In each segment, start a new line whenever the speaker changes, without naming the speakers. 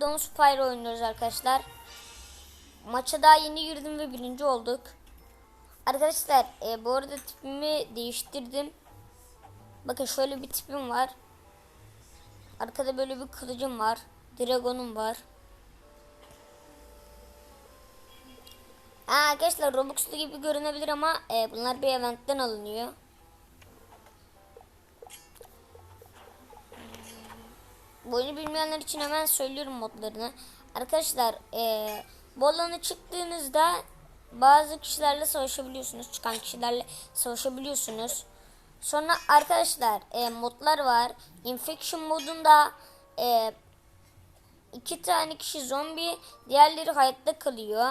Dawn Spire oynuyoruz arkadaşlar. Maça daha yeni girdim ve birinci olduk. Arkadaşlar e, bu arada tipimi değiştirdim. Bakın şöyle bir tipim var. Arkada böyle bir kılıcım var. Dragon'um var. Ha, arkadaşlar Robux'lu gibi görünebilir ama e, bunlar bir eventten alınıyor. Bu oyunu bilmeyenler için hemen söylüyorum modlarını. Arkadaşlar eee bu alana çıktığınızda bazı kişilerle savaşabiliyorsunuz. Çıkan kişilerle savaşabiliyorsunuz. Sonra arkadaşlar eee, modlar var. Infection modunda eee, iki tane kişi zombi, diğerleri hayatta kalıyor.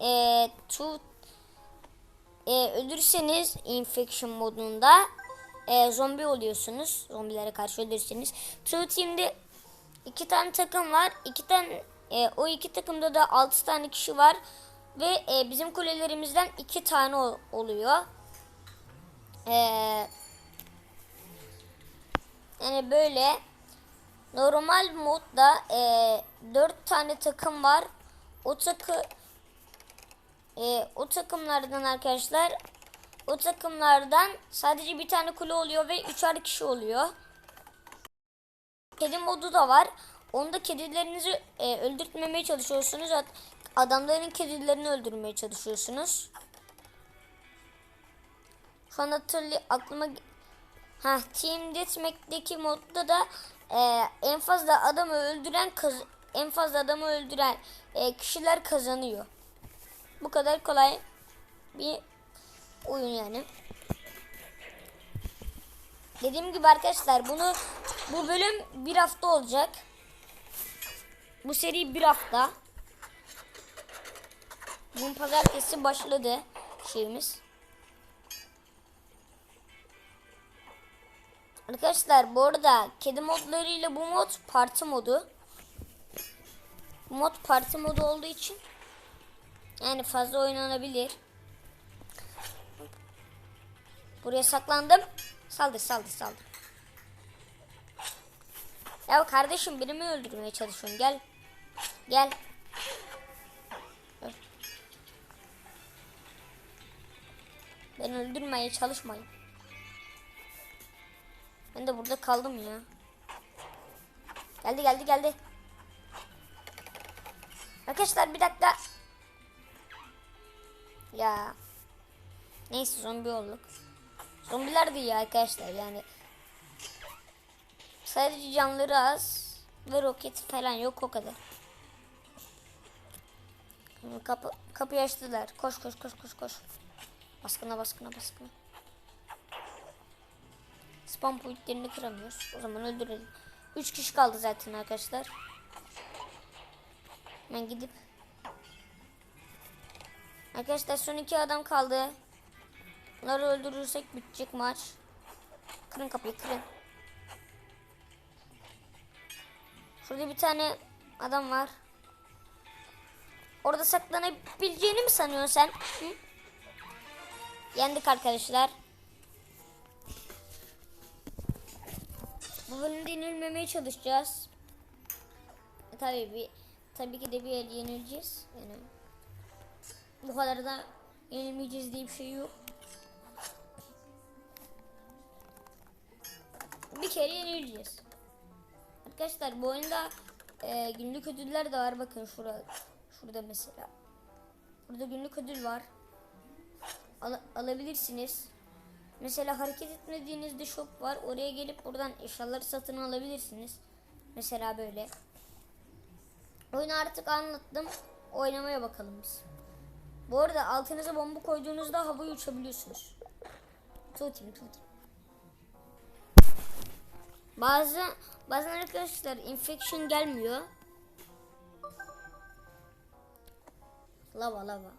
Eee two e, ölürseniz infection modunda e, zombi oluyorsunuz. Zombilere karşı ölürseniz. Two Team'de iki tane takım var. İki tane e, o iki takımda da altı tane kişi var ve e, bizim kulelerimizden iki tane ol- oluyor. E, yani böyle normal modda e, dört tane takım var. O takı e, o takımlardan arkadaşlar o takımlardan sadece bir tane kule oluyor ve üçer kişi oluyor. Kedi modu da var. Onda kedilerinizi e, öldürtmemeye çalışıyorsunuz. Ad- Adamların kedilerini öldürmeye çalışıyorsunuz. Şu an hatırlı aklıma ha Team Deathmatch'teki modda da e, en fazla adamı öldüren kaz- en fazla adamı öldüren e, kişiler kazanıyor. Bu kadar kolay bir oyun yani. Dediğim gibi arkadaşlar bunu bu bölüm bir hafta olacak. Bu seri bir hafta. Bugün pazartesi başladı şeyimiz. Arkadaşlar bu arada kedi modlarıyla bu mod parti modu. Bu mod parti modu olduğu için yani fazla oynanabilir. Buraya saklandım. Saldır saldır saldır. Ya kardeşim beni mi öldürmeye çalışıyorsun? Gel. Gel. Öl. Beni öldürmeye çalışmayın. Ben de burada kaldım ya. Geldi geldi geldi. Arkadaşlar bir dakika. Ya. Neyse zombi olduk. Zombiler de iyi arkadaşlar yani. Sadece canları az ve roketi falan yok o kadar. Kapı, kapıyı açtılar. Koş koş koş koş koş. Baskına baskına baskına. Spam pointlerini kıramıyoruz. O zaman öldürelim. 3 kişi kaldı zaten arkadaşlar. Ben gidip Arkadaşlar son iki adam kaldı. Bunları öldürürsek bitecek maç. Kırın kapıyı kırın. Şurada bir tane adam var. Orada saklanabileceğini mi sanıyorsun sen? Hı? Yendik arkadaşlar. Bu bölümde yenilmemeye çalışacağız. E, tabii bir tabii ki de bir el yenileceğiz. Yani bu kadar da yenilmeyeceğiz diye bir şey yok. Bir kere yenileceğiz. Arkadaşlar bu oyunda e, günlük ödüller de var. Bakın şurada, şurada mesela. Burada günlük ödül var. Al- alabilirsiniz. Mesela hareket etmediğinizde shop var. Oraya gelip buradan eşyaları satın alabilirsiniz. Mesela böyle. Oyunu artık anlattım. Oynamaya bakalım biz. Bu arada altınıza bomba koyduğunuzda havaya uçabiliyorsunuz. Tutayım tutayım. Bazı bazen arkadaşlar infection gelmiyor. Lava lava.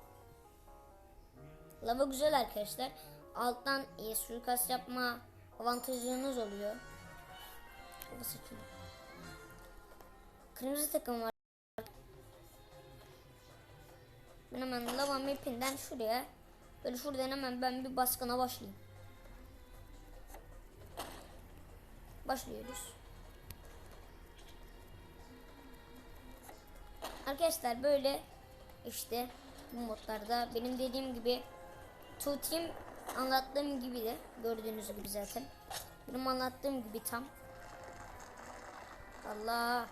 Lava güzel arkadaşlar. Alttan e, suikast yapma avantajınız oluyor. Sıçıyor. Kırmızı takım var. Ben hemen lava mapinden şuraya böyle şuradan hemen ben bir baskına başlayayım. Başlıyoruz. Arkadaşlar böyle işte bu modlarda benim dediğim gibi Two anlattığım gibi de gördüğünüz gibi zaten. Benim anlattığım gibi tam. Allah.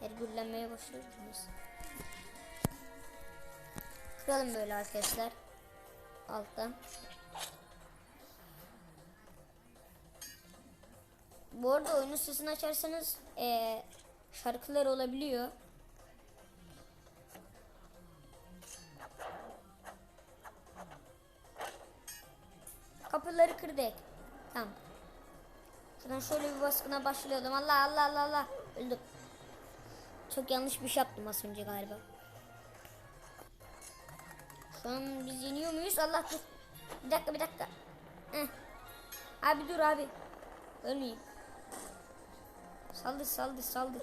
Her güllenmeye başlıyoruz. Kıralım böyle arkadaşlar. Alttan. Bu arada oyunun sesini açarsanız eee, şarkılar olabiliyor. Kapıları kırdık. Tamam. Şuradan şöyle bir baskına başlıyordum. Allah Allah Allah Allah. Öldüm. Çok yanlış bir şey yaptım az önce galiba. Şu an biz yeniyor muyuz? Allah dur. Bir dakika bir dakika. Heh. Abi dur abi. Ölmeyeyim. Saldır saldır saldır.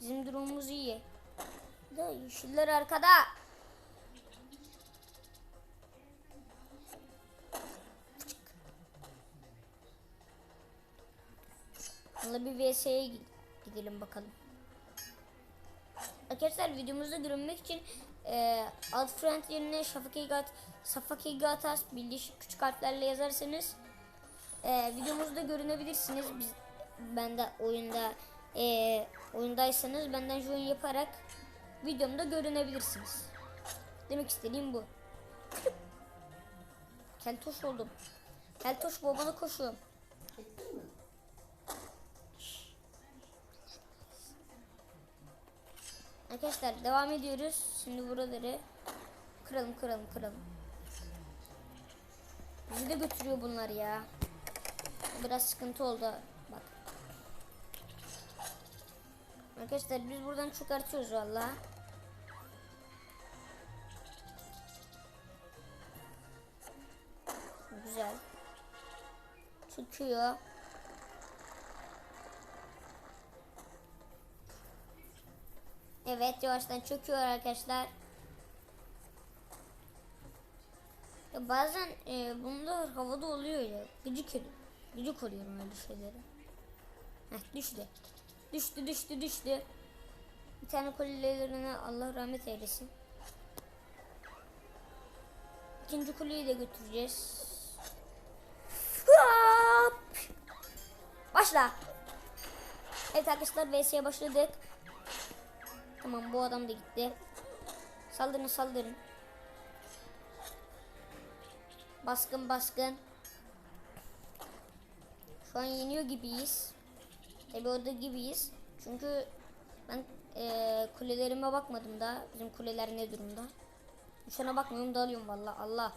Bizim durumumuz iyi. Da yeşiller arkada. Onunla bir VS'ye gi- gidelim bakalım. Arkadaşlar videomuzda görünmek için e, alt friend yerine Şafak Egat, Safak Egatas birleşik küçük harflerle yazarsanız e, videomuzda görünebilirsiniz. Biz ben de oyunda e, oyundaysanız benden join yaparak videomda görünebilirsiniz. Demek istediğim bu. Keltoş oldum. Keltoş babana koşuyorum. Arkadaşlar devam ediyoruz. Şimdi buraları kıralım kıralım kıralım. Bizi de götürüyor bunlar ya. Biraz sıkıntı oldu. Bak. Arkadaşlar biz buradan çıkartıyoruz valla. Güzel. Çıkıyor. Evet yavaştan çöküyor arkadaşlar. Ya bazen e, bunda havada oluyor ya. Gıcık ediyor. Gıcık oluyorum öyle şeylere. Heh düştü. Düştü düştü düştü. Bir tane kulelerine Allah rahmet eylesin. İkinci kuleyi de götüreceğiz. Hop! Başla. Evet arkadaşlar VS'ye başladık. Tamam bu adam da gitti. Saldırın saldırın. Baskın baskın. Şu an yeniyor gibiyiz. Tabi orada gibiyiz. Çünkü ben eee, kulelerime bakmadım da. Bizim kuleler ne durumda? Şuna bakmıyorum dalıyorum valla Allah.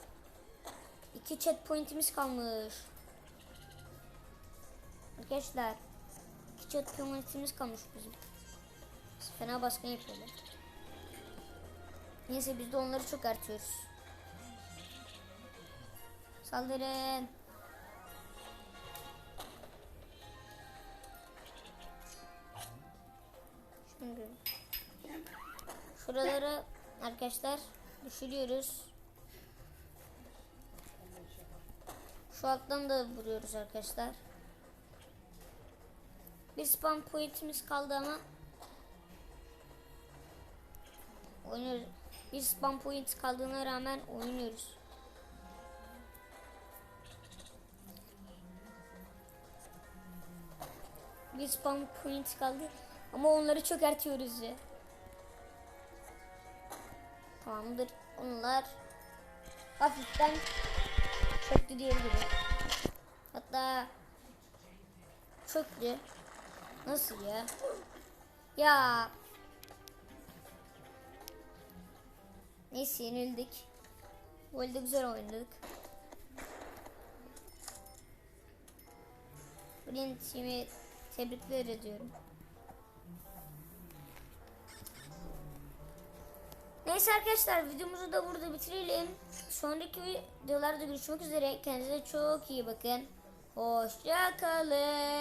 İki chat pointimiz kalmış. Arkadaşlar. iki chat pointimiz kalmış bizim. Fena baskın yapıyorlar. Neyse biz de onları çok artıyoruz. Saldırın. Şimdi şuraları arkadaşlar düşürüyoruz. Şu alttan da vuruyoruz arkadaşlar. Bir spam pointimiz kaldı ama oynuyoruz. Bir spam point kaldığına rağmen oynuyoruz. Bir spam point kaldı ama onları çökertiyoruz ya. Tamamdır. Onlar hafiften çöktü diyebilirim. Hatta çöktü. Nasıl ya? Ya Neyse yenildik. Bu elde güzel oynadık. Brilliant Team'i tebrikler ediyorum. Neyse arkadaşlar videomuzu da burada bitirelim. Sonraki videolarda görüşmek üzere. Kendinize çok iyi bakın. Hoşça kalın.